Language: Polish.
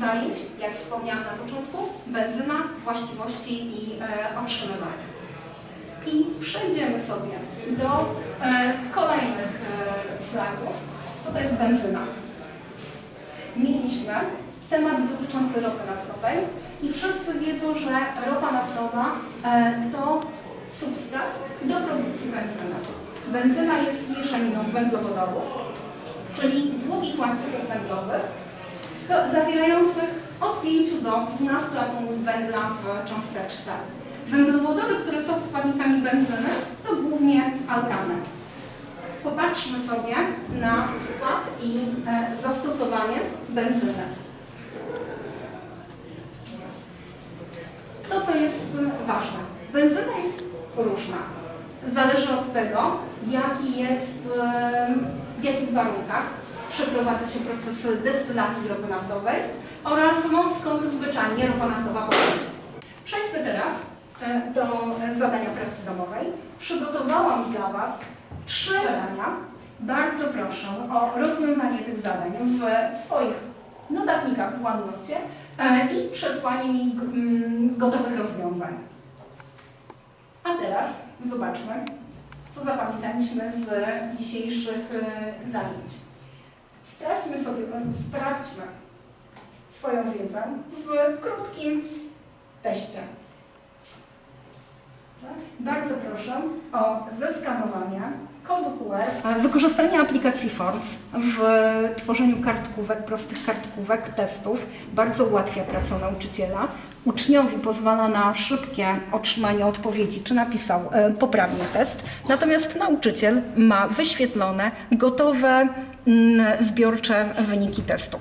zajęć, jak wspomniałam na początku, benzyna, właściwości i e, otrzymywanie. I przejdziemy sobie do e, kolejnych e, slajdów. Co to jest benzyna? Mieliśmy temat dotyczący ropy naftowej i wszyscy wiedzą, że ropa naftowa e, to substrat do produkcji benzyny. Benzyna jest mieszaniną węglowodorów, czyli długich łańcuchów węglowych, zawierających od 5 do 12 atomów węgla w cząsteczce. Węglowodory, które są składnikami benzyny, to głównie alkany. Popatrzmy sobie na skład i e, zastosowanie benzyny. To, co jest ważne. Benzyna jest różna. Zależy od tego, jaki jest, e, w jakich warunkach przeprowadza się proces destylacji ropy naftowej oraz no, skąd zwyczajnie ropa naftowa pochodzi. Przejdźmy teraz e, do e, zadania pracy domowej. Przygotowałam dla Was trzy zadania. Bardzo proszę o rozwiązanie tych zadań w swoich notatnikach w OneNote e, i przesłanie mi mm, gotowych rozwiązań. A teraz zobaczmy, co zapamiętaliśmy z dzisiejszych zajęć. Sprawdźmy sobie, sprawdźmy swoją wiedzę w krótkim teście. Bardzo proszę o zeskanowanie kodu QR. Wykorzystanie aplikacji Forms w tworzeniu kartkówek, prostych kartkówek, testów bardzo ułatwia pracę nauczyciela. Uczniowi pozwala na szybkie otrzymanie odpowiedzi, czy napisał e, poprawnie test, natomiast nauczyciel ma wyświetlone, gotowe, mm, zbiorcze wyniki testu.